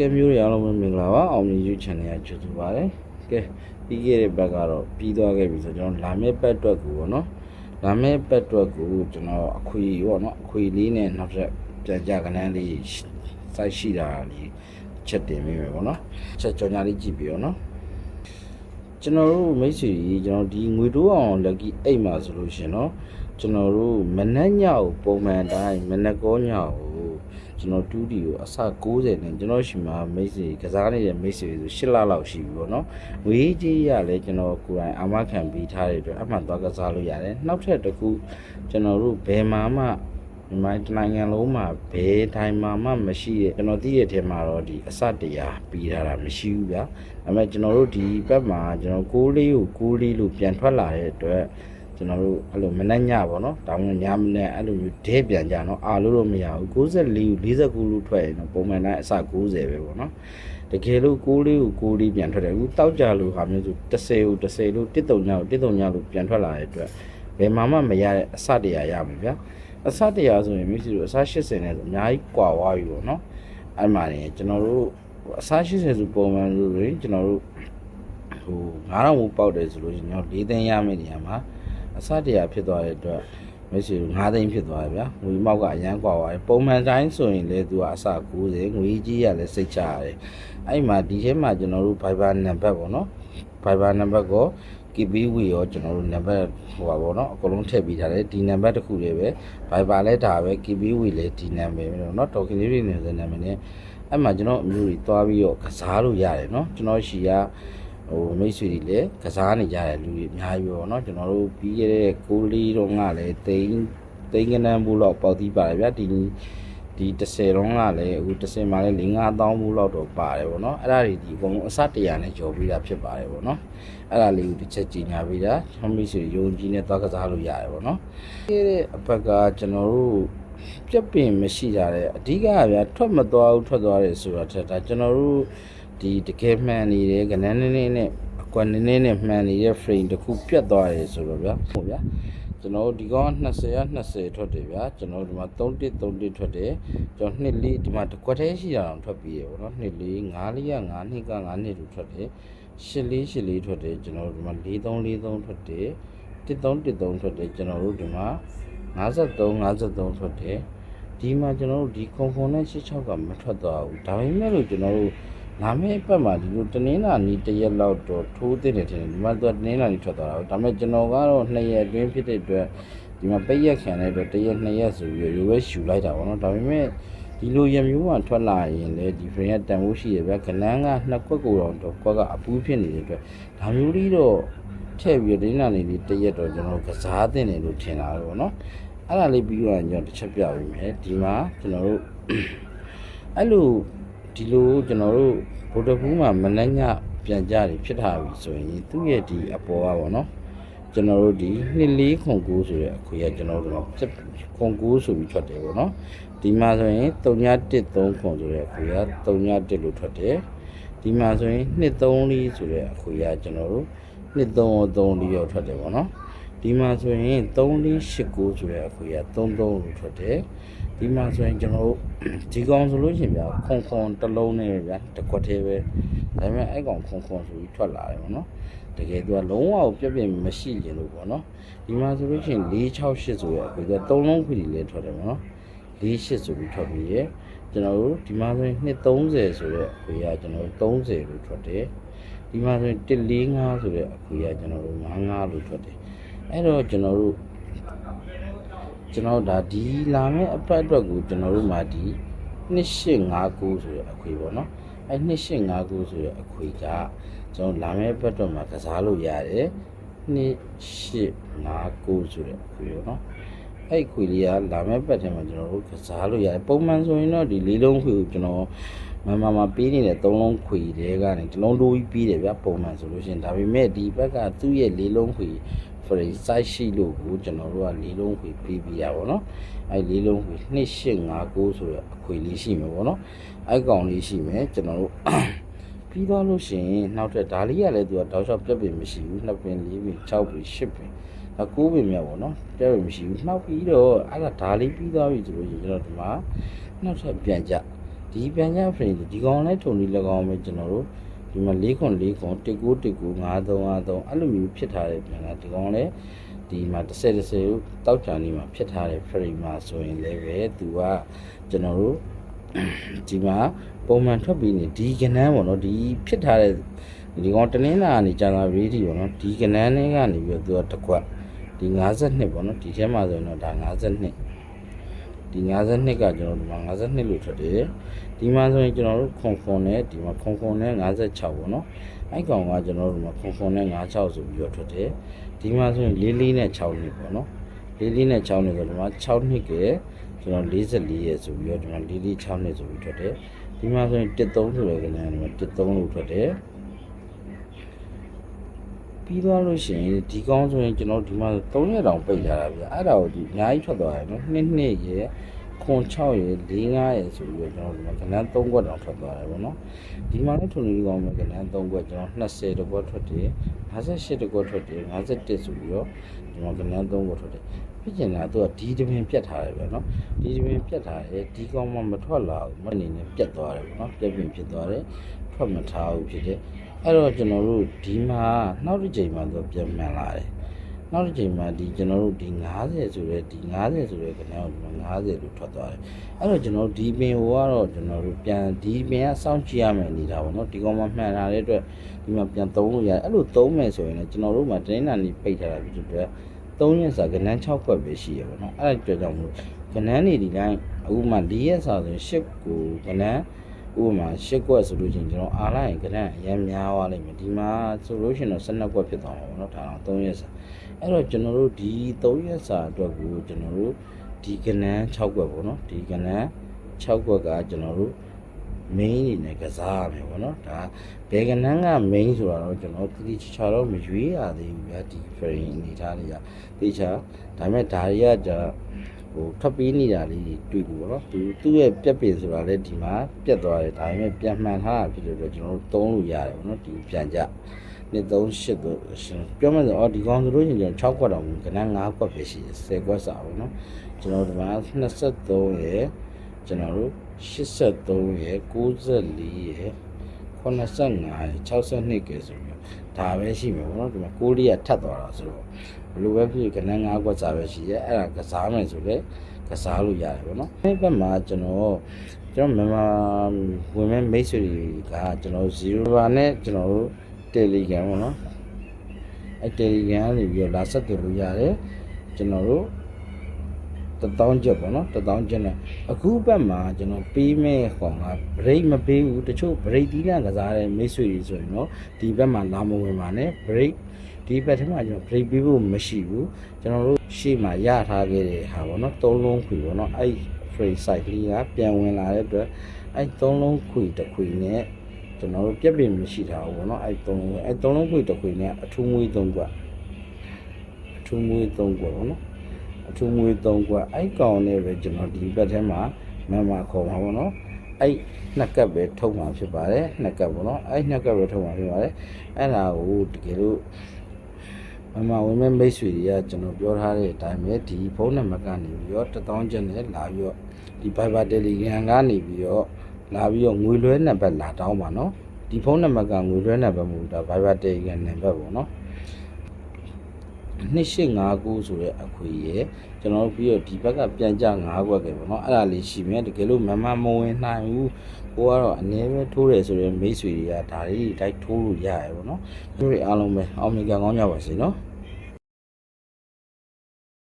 ကဲမျိုးတွေအားလုံးပဲမင်္ဂလာပါအောင်မြင် YouTube channel ကကြိုဆိုပါရစေကဲပြီးခဲ့တဲ့ဘက်ကတော့ပြီးသွားခဲ့ပြီဆိုတော့ကျွန်တော်လာမယ့်ဘက်အတွက်ကိုပေါ့နော်လာမယ့်ဘက်အတွက်ကိုကျွန်တော်အခွေပေါ့နော်အခွေလေးနဲ့နောက်ထပ်ပြန်ကြကနန်းလေးစိုက်ရှိတာလေးချက်တင်မိမယ်ပေါ့နော်ချက်ကြော်ညာလေးကြည့်ပြီးတော့နော်ကျွန်တော်တို့မိတ်ဆွေကြီးကျွန်တော်ဒီငွေတိုးအောင်လက်ကြီးအိတ်မှာဆိုလို့ရှရင်တော့ကျွန်တော်တို့မနက်ညကိုပုံမှန်တိုင်းမနက်ကောညကို ကျွန်တော်တူးတီကိုအစ60နဲ့ကျွန်တော်ရှိမှာမိတ်ဆွေကစားနေတဲ့မိတ်ဆွေဆို8လလောက်ရှိပြီပေါ့နော်ငွေကြီးရလဲကျွန်တော်ကိုယ်တိုင်အာမခံပေးထားတဲ့အတွက်အမှန်သွားကစားလို့ရတယ်နောက်ထပ်တစ်ခုကျွန်တော်တို့ဘယ်မှာမှမြန်မာနိုင်ငံလုံးမှာဘယ်တိုင်းမှာမှမရှိတဲ့ကျွန်တော်သိတဲ့ထဲမှာတော့ဒီအစတရားပြီးထားတာမရှိဘူးဗျာဒါပေမဲ့ကျွန်တော်တို့ဒီဘက်မှာကျွန်တော်6လေးကို6လေးလို့ပြန်ထွက်လာတဲ့အတွက် ကျွန်တော်တို့အဲ့လိုမနှက်ညပေါ့နော်ဒါမှမဟုတ်ညမနဲ့အဲ့လိုမျိုးဒဲပြန်ကြနော်အာလို့တော့မရဘူး64ကို49လို့ထွက်ရင်တော့ပုံမှန်တိုင်းအစ90ပဲပေါ့နော်တကယ်လို့6လေးကို6လေးပြန်ထွက်တယ်အခုတောက်ကြလို့ဟာမျိုးဆို10ကို10လို့139ကို139လို့ပြန်ထွက်လာတဲ့အတွက်ဘယ်မှာမှမရတဲ့အစတရားရမှာဗျာအစတရားဆိုရင်မျိုးစီတို့အစ80နဲ့ဆိုအများကြီးကွာဝါပြီပေါ့နော်အဲ့မှာနေကျွန်တော်တို့အစ80ဆိုပုံမှန်လို့ရင်ကျွန်တော်တို့ဟို9000ဘူးပေါက်တယ်ဆိုလို့ရှိရင်ကျွန်တော်၄သိန်းရမယ့်နေရာမှာ အစတရားဖြစ်သွားတဲ့အတွက်မရှိဘူး9သိန်းဖြစ်သွားတယ်ဗျာငွေမောက်ကအရန်กว่าပါတယ်ပုံမှန်တိုင်းဆိုရင်လေသူကအစ90ငွေကြီးရလဲစိတ်ချရတယ်အဲ့မှာဒီထဲမှာကျွန်တော်တို့ Viber နံပါတ်ပေါ့နော် Viber နံပါတ်ကို KB ဝီရောကျွန်တော်တို့နံပါတ်ဟိုပါပေါ့နော်အကုန်လုံးထည့်ပေးထားတယ်ဒီနံပါတ်တစ်ခုလေးပဲ Viber လဲဒါပဲ KB ဝီလဲဒီနံပါတ်ပဲเนาะ token လေးတွေနေတဲ့နံပါတ်နဲ့အဲ့မှာကျွန်တော်အမျိုးတွေတွားပြီးတော့ကစားလို့ရတယ်เนาะကျွန်တော်ရှီက ဟိုမိတ်ဆွေတွေလည်းကစားနေကြတဲ့လူတွေအများကြီးပဲပေါ့နော်ကျွန်တော်တို့ပြီးခဲ့တဲ့ကိုလေးတော့ကလည်းတိန်တိန်ကနန်းဘူးလောက်ပေါက်သီးပါတယ်ဗျာဒီဒီ30လုံးကလည်းအခု30မှာလည်း4 5000ဘူးလောက်တော့ပါတယ်ပေါ့နော်အဲ့ဒါတွေဒီအကုန်လုံးအစတရာနဲ့ကြော်ပြီးတာဖြစ်ပါတယ်ပေါ့နော်အဲ့ဒါလေးကိုတစ်ချက်ကြည်ညာပေးတာကျွန်တော်မိတ်ဆွေယုံကြည်နဲ့သွားကစားလို့ရတယ်ပေါ့နော်ဒီတဲ့အဖက်ကကျွန်တော်တို့ပြက်ပင်မရှိကြတဲ့အဓိကကဗျာထွက်မသွားဘူးထွက်သွားတယ်ဆိုတာထက်ဒါကျွန်တော်တို့ ဒီတကယ်မှန်နေတယ်ကနန်းနေနေနဲ့အကွက်နေနေနဲ့မှန်နေတဲ့ frame တစ်ခုပြတ်သွားတယ်ဆိုတော့ဗျာဟုတ်ဗျာကျွန်တော်တို့ဒီကောင်20ရ20ထွက်တယ်ဗျာကျွန်တော်တို့ဒီမှာ31 31ထွက်တယ်ကျွန်တော်နှစ်လေးဒီမှာတစ်ခွက်သေးရှိတာအောင်ထွက်ပြီးရပေါ့နော်နှစ်လေး9လေးက9နှစ်က9နှစ်လို့ထွက်တယ်ရှစ်လေးရှစ်လေးထွက်တယ်ကျွန်တော်တို့ဒီမှာ4343ထွက်တယ်1313ထွက်တယ်ကျွန်တော်တို့ဒီမှာ53 53ထွက်တယ်ဒီမှာကျွန်တော်တို့ဒီခွန်ခွန်နဲ့66ကမထွက်သွားဘူးဒါပေမဲ့လို့ကျွန်တော်တို့ လာမယ့်အပတ်မှာဒီလိုတနင်္လာနေ့တစ်ရက်လောက်တော့ထိုးတဲ့တယ်ထင်တယ်ဒီမှာသူကတနင်္လာနေ့ထွက်သွားတာဒါပေမဲ့ကျွန်တော်ကတော့2ရက်အတွင်းဖြစ်တဲ့အတွက်ဒီမှာပိတ်ရက်ခံတဲ့အတွက်တစ်ရက်2ရက်ဆိုပြီးရိုးပဲယူလိုက်တာပေါ့နော်ဒါပေမဲ့ဒီလိုရမျိုးမှထွက်လာရင်လေဒီ frame ကတန်ဖိုးရှိရပဲကနန်းကနှစ်ကွက်ကိုတော့တော့ကွက်ကအပူးဖြစ်နေတဲ့အတွက်ဒါမျိုးလေးတော့ထည့်ပြီးတော့တနင်္လာနေ့လေးတစ်ရက်တော့ကျွန်တော်ကစားတင်တယ်လို့ထင်တာပေါ့နော်အဲ့ဒါလေးပြီးတော့ကျွန်တော်တစ်ချက်ပြပေးမယ်ဒီမှာကျွန်တော်တို့အဲ့လို ဒီလိုကျွန်တော်တို့ဗုဒ္ဓဘူးမှာမနှက်ညပြန်ကြတယ်ဖြစ်တာပြီဆိုရင်သူ့ရဲ့ဒီအပေါ်ကပေါ့နော်ကျွန်တော်တို့ဒီနှစ်လေးခွန်ကူးဆိုတဲ့အခွေကကျွန်တော်တို့ခွန်ကူးဆိုပြီးထွက်တယ်ပေါ့နော်ဒီမှာဆိုရင်313ခွန်ဆိုတဲ့အခွေက301လို့ထွက်တယ်ဒီမှာဆိုရင်234ဆိုတဲ့အခွေကကျွန်တော်တို့233ရောထွက်တယ်ပေါ့နော်ဒီမှာဆိုရင်3489ဆိုတဲ့အခွေက33လို့ထွက်တယ် ဒီမှာဆိုရင်ကျွန်တော်တို့ဒီကောင်ဆိုလို့ရှိရင်ဗျာခွန်ခွန်တစ်လုံးနဲ့ဗျာတစ်ခွက်သေးပဲဒါပေမဲ့အဲ့ကောင်ခွန်ခွန်ဆိုပြီးထွက်လာတယ်ပေါ့နော်တကယ်သူကလုံးဝပြက်ပြက်မရှိရင်လို့ပေါ့နော်ဒီမှာဆိုလို့ရှိရင်468ဆိုရအခုက3လုံးခွေလေးထွက်တယ်ပေါ့နော်48ဆိုပြီးထွက်ပြီးရကျွန်တော်တို့ဒီမှာဆိုရင်230ဆိုတဲ့ခွေကကျွန်တော်တို့30လို့ထွက်တယ်ဒီမှာဆိုရင်145ဆိုတဲ့အခွေကကျွန်တော်တို့55လို့ထွက်တယ်အဲ့တော့ကျွန်တော်တို့ ကျွန်တော်ဒါဒီလာမယ့်အပတ်အတွက်ကိုကျွန်တော်တို့မှာဒီ2859ဆိုရအခွေပေါ့နော်အဲ2859ဆိုရအခွေကကျွန်တော်လာမယ့်အပတ်အတွက်မှာကစားလို့ရတယ်2859ဆိုရအခွေပေါ့နော် အဲ့ခွေလေးကလာမယ့်ပတ်ထဲမှာကျွန်တော်တို့ကစားလို့ရတယ်ပုံမှန်ဆိုရင်တော့ဒီလေးလုံးခွေကိုကျွန်တော်မမမပေးနေတဲ့သုံးလုံးခွေတွေကနေတစ်လုံးတိုးပြီးပေးတယ်ဗျပုံမှန်ဆိုလို့ရှိရင်ဒါပေမဲ့ဒီဘက်ကသူ့ရဲ့လေးလုံးခွေ frame size ရှိလို့ကိုကျွန်တော်တို့ကလေးလုံးခွေပေးပြရပါတော့။အဲလေးလုံးခွေ2859ဆိုရအခွေလေးရှိမှာပေါ့နော်။အဲကောင်လေးရှိမယ်ကျွန်တော်တို့ ပြီးသွားလို့ရှိရင်နောက်ထပ်ဒါလေးကလည်းသူကတောက်လျှောက်ပြက်ပင်မရှိဘူးနှစ်ပင်လေးပင်6ပင်10ပင်ဒါ9ပင်မြတ်ပေါ့နော်ပြက်ပင်မရှိဘူးနောက်ပြီးတော့အဲ့ဒါဒါလေးပြီးသွားပြီဆိုလို့ရှိရင်ကျွန်တော်ဒီမှာနောက်ထပ်ပြန်ကြဒီပြန်ကြဖရင်ဒီကောင်လည်းထုံပြီး၎င်းပဲကျွန်တော်တို့ဒီမှာ၄ခွန်၄ခွန်19 19 5353အဲ့လိုမျိုးဖြစ်ထားတဲ့ပြန်ကဒီကောင်လည်းဒီမှာ30 30တောက်ချာနေမှာဖြစ်ထားတဲ့ frame မှာဆိုရင်လည်းပဲသူကကျွန်တော်တို့ ဒီမှာပုံမှန်ထွက်ပြီးနေဒီကနန်းပေါ့နော်ဒီဖြစ်ထားတဲ့ဒီကောင်တနင်္လာကနေကြာလာပြီးဒီပေါ့နော်ဒီကနန်းလေးကနေပြီးတော့သူကတစ်ခွက်ဒီ52ပေါ့နော်ဒီထဲမှာဆိုရင်တော့ဒါ52ဒီ52ကကျွန်တော်ဒီမှာ52လို့ထွက်တယ်ဒီမှာဆိုရင်ကျွန်တော်တို့ခွန်ခွန်နဲ့ဒီမှာခွန်ခွန်နဲ့56ပေါ့နော်အဲ့ကောင်ကကျွန်တော်တို့ဒီမှာခွန်ခွန်နဲ့56ဆိုပြီးတော့ထွက်တယ်ဒီမှာဆိုရင်လေးလေးနဲ့6နှစ်ပေါ့နော် လေးလေးနဲ့6နှစ်ဆိုဒီမှာ6နှစ်ကကျွန်တော်44ရဲ့ဆိုပြီးတော့ဒီမှာလေးလေး6နှစ်ဆိုပြီးထွက်တယ်ဒီမှာဆိုရင်13ဆိုတဲ့ကနေ့ဒီမှာ13လို့ထွက်တယ်ပြီးသွားလို့ရှိရင်ဒီကောင်းဆိုရင်ကျွန်တော်ဒီမှာ3ရက်တောင်ပိတ်ထားတာဗျအဲ့ဒါကိုဒီအများကြီးထွက်သွားတယ်နော်2နှစ်ရယ် ခွန်6ရယ်4 5ရယ်ဆိုပြီးတော့ကျွန်တော်ဒီမှာကဏ္ဍ3ခွက်တောင်ထွက်သွားတယ်ဗောနော်ဒီမှာလည်းထုံလေးကောင်းမယ်ကဏ္ဍ3ခွက်ကျွန်တော်20တကွက်ထွက်တယ်58တကွက်ထွက်တယ်51ဆိုပြီးတော့ဒီမှာကဏ္ဍ3ခွက်ထွက်တယ်ဖြစ်ကျင်တာသူကဒီတပင်ပြတ်ထားတယ်ဗျနော်ဒီတပင်ပြတ်ထားတယ်ဒီကောင်းမှမထွက်လာဘူးမအနေနဲ့ပြတ်သွားတယ်ဗောနော်ပြတ်ပင်ဖြစ်သွားတယ်ထွက်မထားဘူးဖြစ်တယ်အဲ့တော့ကျွန်တော်တို့ဒီမှာနောက်တစ်ချိန်မှာတော့ပြန်မှန်လာတယ် နောက်တစ်ချိန်မှာဒီကျွန်တော်တို့ဒီ90ဆိုရဲဒီ90ဆိုရဲခဏကိုဒီမှာ90လို့ထွက်သွားတယ်အဲ့တော့ကျွန်တော်တို့ဒီပင်ဟိုကတော့ကျွန်တော်တို့ပြန်ဒီပင်ကစောင့်ကြည့်ရမယ်နေတာပေါ့နော်ဒီကောင်မှမှန်လာတဲ့အတွက်ဒီမှာပြန်သုံးလို့ရတယ်အဲ့လိုသုံးမယ်ဆိုရင်လည်းကျွန်တော်တို့မှာတင်းနာနေပိတ်ထားတာဖြစ်တဲ့အတွက်3ရက်စာကဏ္ဍ6ခွက်ပဲရှိရပါတော့အဲ့ဒါကြောင့်ကြောင့်မလို့ကဏ္ဍနေဒီတိုင်းအခုမှ4ရက်စာဆိုရင်10ကိုကဏ္ဍ ဥပမာ၈ကွက်ဆိုလို့ချင်းကျွန်တော်အားလိုက်ရင်ကဏ္ဍအရင်များသွားလိမ့်မယ်ဒီမှာဆိုလို့ရှိရင်တော့12ကွက်ဖြစ်သွားမှာပေါ့နော်ဒါတော့3ရက်စာအဲ့တော့ကျွန်တော်တို့ဒီ3ရက်စာအတွက်ကိုကျွန်တော်တို့ဒီကဏ္ဍ6ကွက်ပေါ့နော်ဒီကဏ္ဍ6ကွက်ကကျွန်တော်တို့ main အနေနဲ့ကစားရမယ်ပေါ့နော်ဒါဘယ်ကဏ္ဍက main ဆိုတာတော့ကျွန်တော်တိတိကျကျတော့မရွေးရသေးဘူးဗျာဒီ frame အနေထားလေးကတိကျဒါပေမဲ့ဒါတွေကじゃ ဟိုထွက်ပေးနေတာလေးတွေတွေ့လို့ပေါ့နော်သူသူ့ရဲ့ပြက်ပင်ဆိုတာလည်းဒီမှာပြက်သွားတယ်ဒါပေမဲ့ပြန်မှန်ထားတာဖြစ်လို့တော့ကျွန်တော်တို့သုံးလို့ရတယ်ပေါ့နော်ဒီပြန်ကြနှစ်3 8တော့ရှင်ပြောမှဆိုအော်ဒီကောင်ဆိုလို့ရှိရင်ကျွန်တော်6ခွက်တော့ဘူးကဏ္ဍ9ခွက်ပဲရှိတယ်10ခွက်စာပေါ့နော်ကျွန်တော်ဒီမှာ23ရယ်ကျွန်တော်တို့83ရယ်94ရယ်85ရယ်62ကဲဆိုပြီးတော့ဒါပဲရှိမှာပေါ့နော်ဒီမှာ6လေးကထပ်သွားတာဆိုတော့ ဘယ်လိုပဲဖြစ်ဖြစ်ကဏ္ဍ၅ခွက်စာပဲရှိရဲအဲ့ဒါကစားမယ်ဆိုလေကစားလို့ရတယ်ပေါ့နော်အဲ့ဘက်မှာကျွန်တော်ကျွန်တော်မြန်မာဝင်မဲ့မိတ်ဆွေတွေကကျွန်တော်0ပါနဲ့ကျွန်တော်တို့ Telegram ပေါ့နော်အဲ့ Telegram ကနေပြီးတော့လာဆက်သွယ်လို့ရတယ်ကျွန်တော်တို့တတောင်းချက်ပေါ့နော်တတောင်းချက်နဲ့အခုဘက်မှာကျွန်တော်ပေးမဲ့ကောင်က break မပေးဘူးတချို့ break တီးလန့်ကစားတဲ့မိတ်ဆွေတွေဆိုရင်တော့ဒီဘက်မှာလာမဝင်ပါနဲ့ break ဒီဘက်ထဲမှာကျွန်တော် break ပေးဖို့မရှိဘူးကျွန်တော်တို့ရှေ့မှာရထားခဲ့တဲ့ဟာပေါ့နော်သုံးလုံးခွေပေါ့နော်အဲ့ free site လေးကပြန်ဝင်လာတဲ့အတွက်အဲ့သုံးလုံးခွေတစ်ခွေနဲ့ကျွန်တော်တို့ပြက်ပင်မရှိတာဘူးပေါ့နော်အဲ့သုံးလုံးအဲ့သုံးလုံးခွေတစ်ခွေနဲ့အထူးမွေးသုံးကွက်အထူးမွေးသုံးကွက်ပေါ့နော်အထူးမွေးသုံးကွက်အဲ့ကောင်နဲ့ပဲကျွန်တော်ဒီဘက်ထဲမှာမမခေါ်မှာပေါ့နော်အဲ့နှစ်ကပ်ပဲထုတ်မှာဖြစ်ပါတယ်နှစ်ကပ်ပေါ့နော်အဲ့နှစ်ကပ်ပဲထုတ်မှာဖြစ်ပါတယ်အဲ့ဒါကိုတကယ်လို့ မမဝင်မဲ့မိတ်ဆွေတွေကကျွန်တော်ပြောထားတဲ့အတိုင်းပဲဒီဖုန်းနံပါတ်ကနေပြီးတော့1000ကျပ်နဲ့လာပြီးတော့ဒီ Viber Telegram ကနေပြီးတော့လာပြီးတော့ငွေလွှဲနံပါတ်လာတောင်းပါနော်ဒီဖုန်းနံပါတ်ကငွေလွှဲနံပါတ်မဟုတ်ဘူးဒါ Viber Telegram နံပါတ်ပေါ့နော် 2859ဆိုတဲ့အခွေရယ်ကျွန်တော်တို့ပြီးတော့ဒီဘက်ကပြန်ကြ9ခွက်ပဲပေါ့နော်အဲ့ဒါလေးရှိမယ်တကယ်လို့မမမဝင်နိုင်ဘူးကိုကတော့အနေပဲထိုးတယ်ဆိုတော့မိတ်ဆွေတွေကဒါလေးတိုက်ထိုးလို့ရတယ်ပေါ့နော်သူတို့အားလုံးပဲအောင်မြင်ကံကောင်းကြပါစေနော်